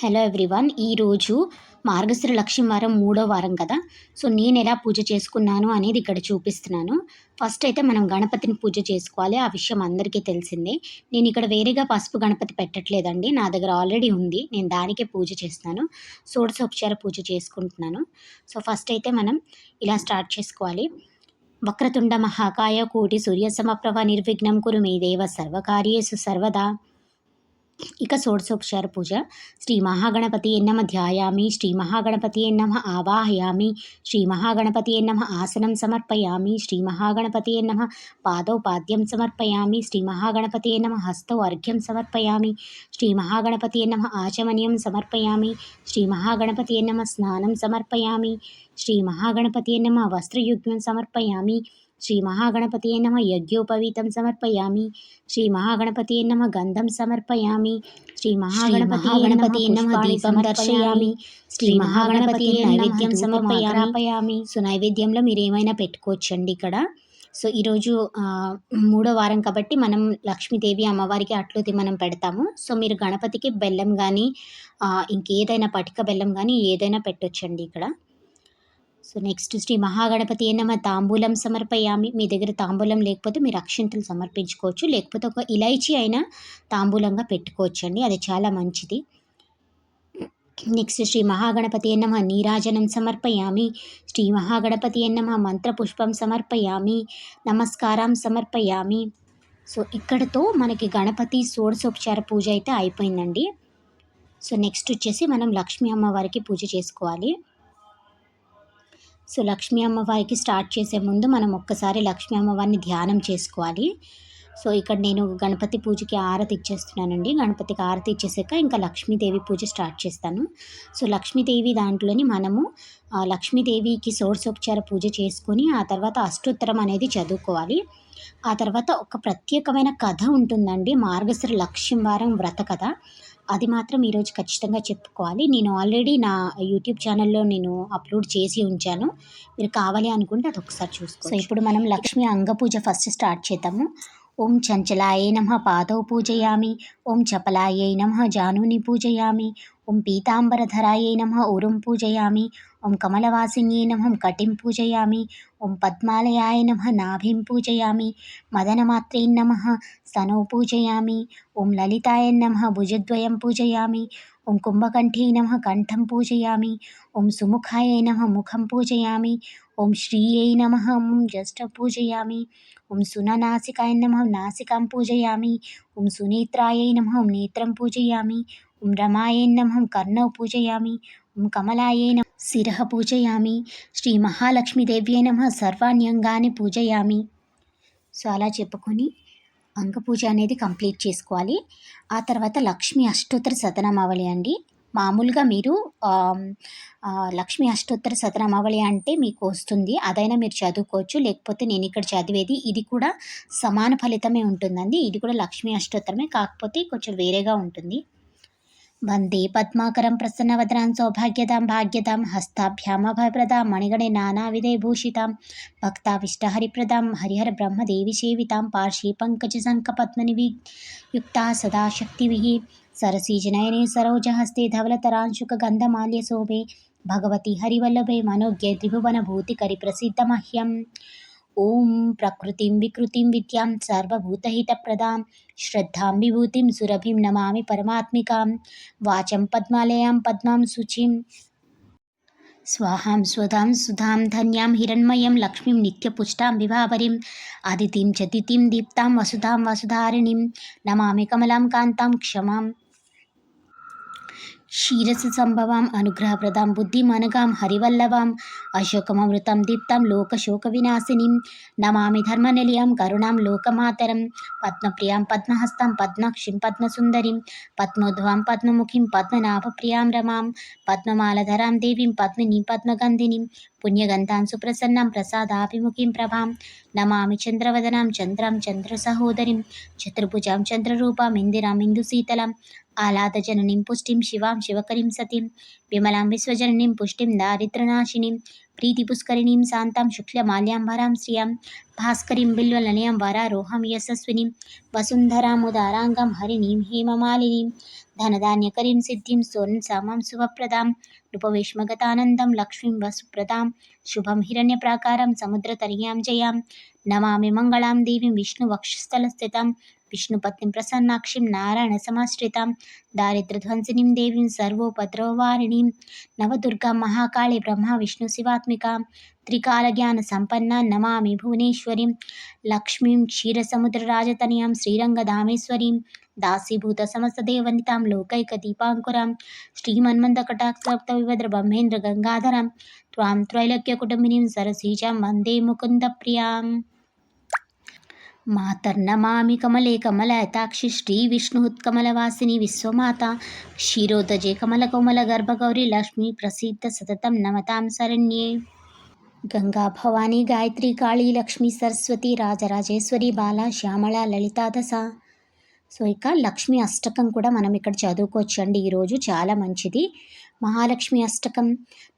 Hello everyone ఈరోజు మార్గశిర లక్ష్మి వారం మూడో వారం కదా? సో నేను ఎలా పూజ చేసుకున్నాను అనేది ఇక్కడ చూపిస్తున్నాను. ఫస్ట్ అయితే మనం గణపతిని పూజ చేసుకోవాలి. ఆ విషయం అందరికీ తెలిసిందే. నేను ఇక్కడ వేరేగా పసుపు గణపతి పెట్టట్లేదండి. నా దగ్గర ఆల్రెడీ ఉంది. నేను దానికే పూజ చేస్తున్నాను. షోడశోపచార పూజ చేసుకుంటున్నాను. సో ఫస్ట్ అయితే మనం ఇలా స్టార్ట్ చేసుకోవాలి. వక్రతుండ మహాకాయ కోటి సూర్యసమప్రభ నిర్విఘ్నం కురు మీ దేవ సర్వకార్యేసు సర్వదా. ఇక షోడశోపచార పూజ. శ్రీ మహాగణపతి ఎన్నమ ధ్యాయామి శ్రీ మహాగణపతి ఎన్నమ ఆవాహయామి శ్రీ మహాగణపతి ఎన్నమ ఆసనం సమర్పయామి శ్రీ మహాగణపతి ఎన్నమ పాదౌ పాద్యం సమర్పయామి శ్రీ మహాగణపతి ఎన్నమ హస్తౌ అర్ఘ్యం సమర్పయామి శ్రీ మహాగణపతి ఎన్నమ ఆచమనీయం సమర్పయామి శ్రీ మహాగణపతి ఎన్నమ స్నానం సమర్పయామి శ్రీ మహాగణపతి ఎన్నమ వస్త్రయుగ్మం సమర్పయామి శ్రీ మహాగణపతి నమ యజ్ఞోపవీతం సమర్పయామి శ్రీ మహాగణపతి నమ గంధం సమర్పయామి శ్రీ మహాగణపతి గణపతి నమ దీపం దర్శయామి శ్రీ మహాగణపతి నైవేద్యం సమర్పయామి సో నైవేద్యంలో మీరు ఏమైనా పెట్టుకోవచ్చండి ఇక్కడ. సో ఈరోజు మూడో వారం కాబట్టి మనం లక్ష్మీదేవి అమ్మవారికి అట్లుతి మనం పెడతాము. సో మీరు గణపతికి బెల్లం కానీ ఇంకేదైనా పటిక బెల్లం కానీ ఏదైనా పెట్టొచ్చండి ఇక్కడ. సో నెక్స్ట్ శ్రీ మహాగణపతి నమ తాంబూలం సమర్పయామి. మీ దగ్గర తాంబూలం లేకపోతే మీరు అక్షింతలు సమర్పించుకోవచ్చు. లేకపోతే ఒక ఇలైచి అయినా తాంబూలంగా పెట్టుకోవచ్చు అండి అది చాలా మంచిది. నెక్స్ట్ శ్రీ మహాగణపతి నమ నీరాజనం సమర్పయామి. శ్రీ మహాగణపతి నమ మంత్రపుష్పం సమర్పయామి. నమస్కారం సమర్పయామి. సో ఇక్కడతో మనకి గణపతి షోడశోపచార పూజ అయితే అయిపోయిందండి. సో నెక్స్ట్ వచ్చేసి మనం లక్ష్మీ అమ్మవారికి పూజ చేసుకోవాలి. సో లక్ష్మీ అమ్మవారికి స్టార్ట్ చేసే ముందు మనం ఒక్కసారి లక్ష్మీ అమ్మవారిని ధ్యానం చేసుకోవాలి. సో ఇక్కడ నేను గణపతి పూజకి ఆరతి ఇచ్చేస్తున్నానండి. గణపతికి ఆరతి ఇచ్చేసాక ఇంకా లక్ష్మీదేవి పూజ స్టార్ట్ చేస్తాను. సో లక్ష్మీదేవి దాంట్లోని మనము లక్ష్మీదేవికి సోర్సోపచార పూజ చేసుకొని ఆ తర్వాత అష్టోత్తరం అనేది చదువుకోవాలి. ఆ తర్వాత ఒక ప్రత్యేకమైన కథ ఉంటుందండి. మార్గశిర లక్ష్యం వారం వ్రత కథ. అది మాత్రం ఈరోజు ఖచ్చితంగా చెప్పుకోవాలి. నేను ఆల్రెడీ నా యూట్యూబ్ ఛానల్లో నేను అప్లోడ్ చేసి ఉంచాను. మీరు కావాలి అనుకుంటే అది ఒకసారి చూసుకో సో ఇప్పుడు మనం లక్ష్మి అంగ పూజ ఫస్ట్ స్టార్ట్ చేద్దాము. ఓం చంచలాయ నమ పాదౌ పూజయామి. ఓం చపలాయ నమ జానుని పూజయామి. ఓం పీతాంబరధరాయ నమ ఊరుం పూజయామి ఓం కమలవాసిన్యే నమ కటిం పూజయామి ఓం పద్మాలయాయ నమ నాభిం పూజయామి మదనమాత్రే నమ స్తనౌ పూజయామి ఓం లలితాయ నమ భుజద్వయం పూజయామి ఓం కుంభకంఠే నమ కంఠం పూజయామి ఓం సుముఖాయ నమ ముఖం పూజయామి ఓం శ్రీయై నమ ఓం జష్ట పూజయామి ఓం సుననాసికాయ నమ నాసికాం పూజయామి ఓం సునేత్రాయ నమ నేత్రం పూజయామి ఓం రమాయే నమః కర్ణౌ పూజయామి ఓం కమలాయే నమ శిరః పూజయామి శ్రీ మహాలక్ష్మీదేవ్యై నమ సర్వాణ్యంగాన్ని పూజయామి సో అలా చెప్పుకొని అంగపూజ అనేది కంప్లీట్ చేసుకోవాలి ఆ తర్వాత లక్ష్మీ అష్టోత్తర శతనామావళి అండి మామూలుగా మీరు లక్ష్మీ అష్టోత్తర శతనామావళి అంటే మీకు వస్తుంది అదైనా మీరు చదువుకోవచ్చు లేకపోతే నేను ఇక్కడ చదివేది ఇది కూడా సమాన ఫలితమే ఉంటుందండి ఇది కూడా లక్ష్మీ అష్టోత్తరమే కాకపోతే కొంచెం వేరేగా ఉంటుంది వందే పద్మాకరం ప్రసన్నవదనాం సౌభాగ్యతాం భాగ్యతాం హస్తాభ్యామభయప్రదాం మణిగణే నానావిధే భూషితాం భక్తావిష్టహరిప్రదాం హరిహర బ్రహ్మదేవి సేవితాం పార్శ్వీ పంకజ సంకపద్మనివి యుక్తా సదా శక్తివిः సరసీజనయనే సరోజహస్తే धवलतरांशुकगन्धमाल्यशोभे भगवति हरिवल्लभे मनोज्ञे त्रिभुवनभूतिकरिप्रसिद्धमह्यम् ॐ प्रकृतिं विकृतिं विद्यां सर्वभूतहितप्रदां, श्रद्धां विभूतिं सुरभिं नमामि परमात्मिकां, वाचं पद्मालयां पद्मां शुचिं। स्वाहां स्वधां सुधां धन्यां हिरण्मयं लक्ष्मीं नित्यपुष्टां विभावरीम् अदितिं च दितिं दीप्तां वसुधां वसुधारिणीं, नमामि कमलां कान्तां క్షీరసు సంభవాం అనుగ్రహప్రదాం బుద్ధిమనగాం హరివల్లవాం అశోకమమృతం దీప్తం లోకశోక వినాశినిం నమామి ధర్మనిలయం కరుణాం లోకమాతరం పద్మప్రియాం పద్మహస్తం పద్మాక్షిం పద్మసుందరిం పద్మోద్వాం పద్మముఖిం పద్మనాభప్రియాం రమాం పద్మమాలధరాం దేవీం పద్మిని పద్మగంధినిం పుణ్యగంధాం సుప్రసన్నం ప్రసాదాభిముఖీం ప్రభాం నమామి చంద్రవదనాం చంద్రం చంద్రసహోదరిం చతుర్భుజాం చంద్రరూపాం ఇందిరాం ఇందుశీతలం ఆలాదజననీం పుష్టిం శివాం శివకరిం సతీం విమలాం విశ్వజననీం పుష్టిం దారిద్రనాశినిం प्रीतिपुष्करिणीं शान्तां शुक्लमाल्याम्बरां श्रियाँ, भास्करीं बिल्वलनयां वरारोहं, यशस्विनीं वसुन्धरामुदाराङ्गां हरिणीं, हेममालिनीं, धनधान्यकरीं, सिद्धिं सोनसामां शुभप्रदां रूपवेश्मगतानन्दं लक्ष्मीं, वसुप्रदां, शुभं, हिरण्यप्राकारं, समुद्रतर्यां, जयां నమామి మంగళాం దేవీం విష్ణువక్షస్థలస్థితాం విష్ణుపత్నిం ప్రసన్నాక్షిం నారాయణ నారాయణసమాశ్రితాం దారిద్రధ్వంసినీం దేవీం సర్వోపద్రవవారిణీం నవదుర్గాం మహాకాళి బ్రహ్మ విష్ణు శివాత్మికాం త్రికాలజ్ఞానసంపన్నాం నమామి భువనేశ్వరీం లక్ష్మీం క్షీరసముద్రరాజతనయాం శ్రీరంగధామేశ్వరీం దాసీభూత సమస్తదేవనితాం లోకైకదీపాంకురాం శ్రీమన్మందకటాక్షవిభద్ర బ్రహ్మేంద్ర గంగాధరాం త్వాం త్రైలోక్యకుటుంబినీం సరసీజాం వందే ముకుంద ప్రియాం మాతర్నమామి కమలే కమలయతాక్షి శ్రీ విష్ణుత్కమలవాసిని విశ్వమాత క్షీరోదజే కమలకోమల గర్భగౌరి లక్ష్మీ ప్రసిద్ధ సతతం నమతాం శరణ్యే. గంగా భవానీ గాయత్రి కాళీ లక్ష్మీ సరస్వతి రాజరాజేశ్వరి బాల శ్యామళ లలితాదశ సో ఇక లక్ష్మీ అష్టకం కూడా మనం ఇక్కడ చదువుకోవచ్చు అండి ఈరోజు చాలా మంచిది. మహాలక్ష్మి అష్టకం.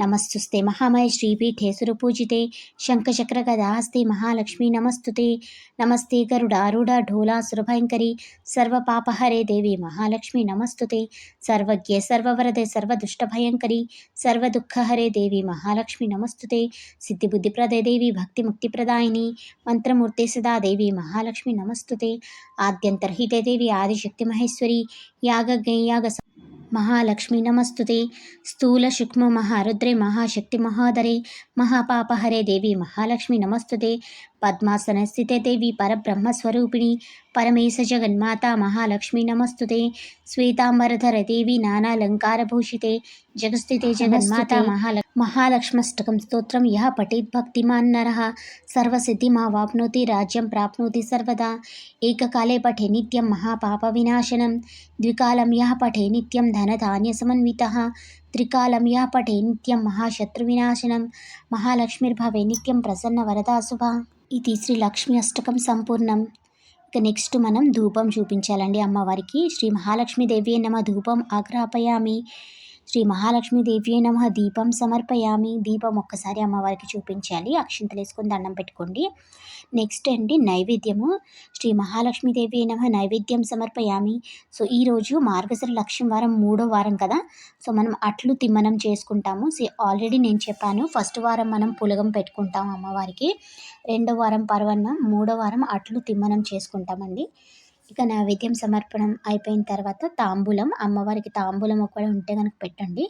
నమస్తుస్తే మహామయ శ్రీపీఠే సురపూజితే. శంఖచక్ర గదాస్తే మహాలక్ష్మి నమస్తుతే. నమస్తే గరుడారుడ ఢోలా సురభయంకరి. సర్వపాపహరే దేవి మహాలక్ష్మి నమస్తుతే. సర్వజ్ఞ సర్వవరదే సర్వదుష్టభయంకరి. సర్వదుఃఖహరే దేవి మహాలక్ష్మి నమస్తుతే. సిద్ధిబుద్ధిప్రదే దేవి భక్తిముక్తిప్రదాయిని. మంత్రమూర్తే సదా దేవి మహాలక్ష్మి నమస్తుతే. ఆద్యంతర్హితే దేవి ఆదిశక్తి మహేశ్వరి యాగ యాగ మహాలక్ష్మి నమస్తుతే. స్థూల సూక్ష్మ మహారుద్రే మహాశక్తి మహోదరే మహాపాపహరే దేవి మహాలక్ష్మి నమస్తుతే. पद्मासन स्थित देवी परब्रह्मस्वरूपिणी। परमेश जगन्माता महालक्ष्मी नमस्तुते। श्वेतांबरधर देवी नानालङ्कारभूषिते जगस्थिते जगन्माता महाल महालक्ष्मष्टकं स्तोत्रं। यः पठेत् भक्तिमान् नरः। सर्वसिद्धिमावाप्नोति राज्यं प्राप्नोति सर्वदा। एककाले पठे नित्यं महापापविनाशनं। द्विकालं यः पठे नित्यं धनधान्यसमन्वितः। त्रिकालं यः पठे नित्यं महाशत्रुविनाशनं। महालक्ष्मीर्भवे नित्यं प्रसन्नवरदा ఇది శ్రీ లక్ష్మి అష్టకం సంపూర్ణం. ఇక నెక్స్ట్ మనం ధూపం చూపించాలండి అమ్మవారికి. శ్రీ మహాలక్ష్మీదేవి నమ ధూపం ఆగ్రాపయామి శ్రీ మహాలక్ష్మీదేవి నమ. దీపం సమర్పయామి. దీపం ఒక్కసారి అమ్మవారికి చూపించాలి. అక్షింతలేసుకొని దండం పెట్టుకోండి. నెక్స్ట్ అండి నైవేద్యము. శ్రీ మహాలక్ష్మీదేవి నమ. నైవేద్యం సమర్పయామి. సో ఈరోజు మార్గశిర లక్ష్యం వారం మూడో వారం కదా. సో మనం అట్లు తిమ్మనం చేసుకుంటాము. సో ఆల్రెడీ నేను చెప్పాను. ఫస్ట్ వారం మనం పులగం పెట్టుకుంటాం అమ్మవారికి. రెండో వారం పర్వన్నం. మూడో వారం అట్లు తిమ్మనం చేసుకుంటామండి. ఇక నైవేద్యం సమర్పణం అయిపోయిన తర్వాత తాంబూలం అమ్మవారికి తాంబూలం ఒకవేళ ఉంటే కనుక పెట్టండి.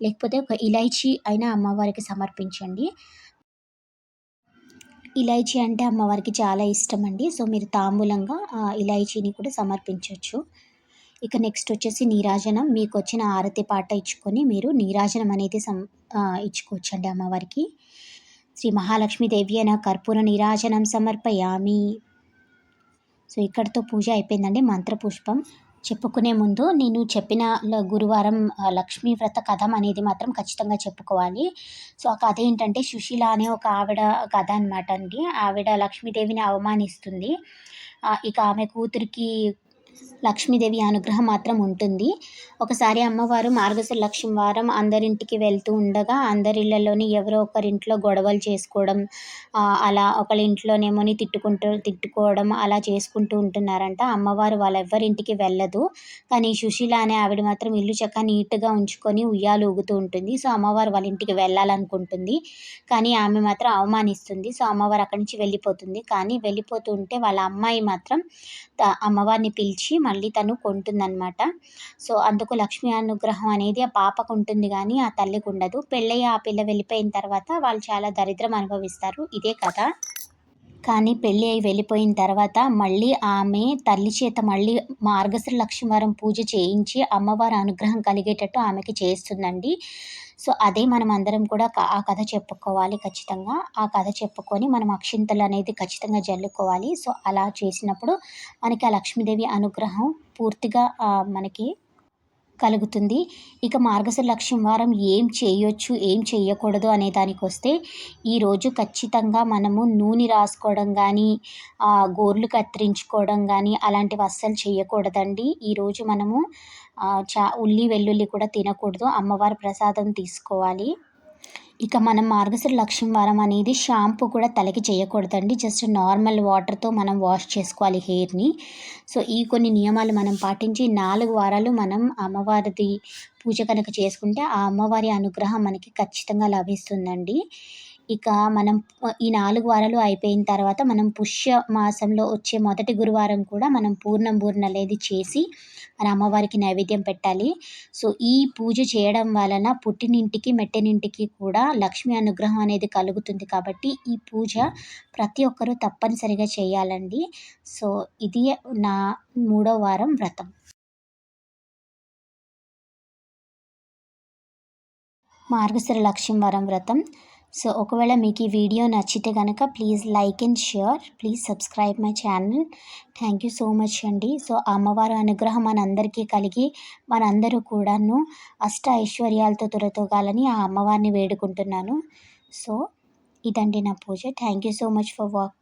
లేకపోతే ఒక ఇలైచీ అయినా అమ్మవారికి సమర్పించండి. ఇలైచీ అంటే అమ్మవారికి చాలా ఇష్టం అండి. సో మీరు తాంబూలంగా ఇలైచీని కూడా సమర్పించవచ్చు ఇక నెక్స్ట్ వచ్చేసి నీరాజనం. మీకు వచ్చిన ఆరతి పాట ఇచ్చుకొని మీరు నీరాజనం అనేది సం ఇచ్చుకోవచ్చండి అమ్మవారికి. శ్రీ మహాలక్ష్మీదేవి అయిన కర్పూర నీరాజనం సమర్పయామి. సో ఇక్కడితో పూజ అయిపోయిందండి మంత్రపుష్పం. చెప్పుకునే ముందు నేను చెప్పిన గురువారం లక్ష్మీ వ్రత కథం అనేది మాత్రం ఖచ్చితంగా చెప్పుకోవాలి. సో ఆ కథ ఏంటంటే సుశీల అనే ఒక ఆవిడ కథ అనమాట అండి. ఆవిడ లక్ష్మీదేవిని అవమానిస్తుంది. ఇక ఆమె కూతురికి లక్ష్మీదేవి అనుగ్రహం మాత్రం ఉంటుంది. ఒకసారి అమ్మవారు మార్గశిర లక్ష్మి వారం అందరింటికి వెళ్తూ ఉండగా అందరిళ్ళలోని ఎవరో ఒకరింట్లో గొడవలు చేసుకోవడం అలా ఒకళ్ళ ఇంట్లోనేమోని తిట్టుకుంటూ తిట్టుకోవడం అలా చేసుకుంటూ ఉంటున్నారంట. అమ్మవారు వాళ్ళెవ్వరింటికి వెళ్ళదు. కానీ సుశీల అనే ఆవిడ మాత్రం ఇల్లు చక్క నీట్గా ఉంచుకొని ఉయ్యాలు ఊగుతూ ఉంటుంది. సో అమ్మవారు వాళ్ళ ఇంటికి వెళ్ళాలనుకుంటుంది. కానీ ఆమె మాత్రం అవమానిస్తుంది. సో అమ్మవారు అక్కడి నుంచి వెళ్ళిపోతుంది. కానీ వెళ్ళిపోతూ ఉంటే వాళ్ళ అమ్మాయి మాత్రం అమ్మవారిని పిలిచి మళ్ళీ తను కొంటుందన్నమాట. సో అందుకు లక్ష్మీ అనుగ్రహం అనేది ఆ పాపకు ఉంటుంది కానీ ఆ తల్లికి ఉండదు. పెళ్ళయ్యి ఆ పిల్ల వెళ్ళిపోయిన తర్వాత వాళ్ళు చాలా దరిద్రం అనుభవిస్తారు. ఇదే కథ. కానీ పెళ్ళి అయి వెళ్ళిపోయిన తర్వాత మళ్ళీ ఆమె తల్లి చేత మళ్ళీ మార్గశ్రీ లక్ష్మీవారం పూజ చేయించి అమ్మవారి అనుగ్రహం కలిగేటట్టు ఆమెకి చేస్తుందండి. సో అదే మనం అందరం కూడా ఆ కథ చెప్పుకోవాలి ఖచ్చితంగా. ఆ కథ చెప్పుకొని మనం అక్షింతలు అనేది ఖచ్చితంగా జల్లుకోవాలి. సో అలా చేసినప్పుడు మనకి ఆ లక్ష్మీదేవి అనుగ్రహం పూర్తిగా మనకి కలుగుతుంది. ఇక మార్గశిర లక్ష్యం వారం ఏం చేయొచ్చు ఏం చేయకూడదు అనే దానికి వస్తే ఈరోజు ఖచ్చితంగా మనము నూనె రాసుకోవడం కానీ గోర్లు కత్తిరించుకోవడం కానీ అలాంటివి అస్సలు చేయకూడదండి. ఈరోజు మనము చా ఉల్లి వెల్లుల్లి కూడా తినకూడదు. అమ్మవారి ప్రసాదం తీసుకోవాలి. ఇక మనం మార్గశిర లక్ష్యం వారం అనేది షాంపూ కూడా తలకి చేయకూడదండి. జస్ట్ నార్మల్ వాటర్తో మనం వాష్ చేసుకోవాలి హెయిర్ని సో ఈ కొన్ని నియమాలు మనం పాటించి నాలుగు వారాలు మనం అమ్మవారిది పూజ కనుక చేసుకుంటే ఆ అమ్మవారి అనుగ్రహం మనకి ఖచ్చితంగా లభిస్తుందండి. ఇక మనం ఈ నాలుగు వారాలు అయిపోయిన తర్వాత మనం పుష్య మాసంలో వచ్చే మొదటి గురువారం కూడా మనం పూర్ణం బూర్ణలేది చేసి మన అమ్మవారికి నైవేద్యం పెట్టాలి. సో ఈ పూజ చేయడం వలన పుట్టినింటికి మెట్టినింటికి కూడా లక్ష్మీ అనుగ్రహం అనేది కలుగుతుంది కాబట్టి ఈ పూజ ప్రతి ఒక్కరూ తప్పనిసరిగా చేయాలండి. సో ఇది నా మూడో వారం వ్రతం. మార్గశిర లక్ష్యం వరం వ్రతం. సో ఒకవేళ మీకు ఈ వీడియో నచ్చితే కనుక please like and share. Please subscribe my channel. Thank you so much అండి. సో అమ్మవారి అనుగ్రహం మనందరికీ కలిగి మనందరూ కూడాను అష్ట ఐశ్వర్యాలతో తురతోగాలని ఆ అమ్మవారిని వేడుకుంటున్నాను. సో ఇదండి నా పూజ. Thank you so much for walk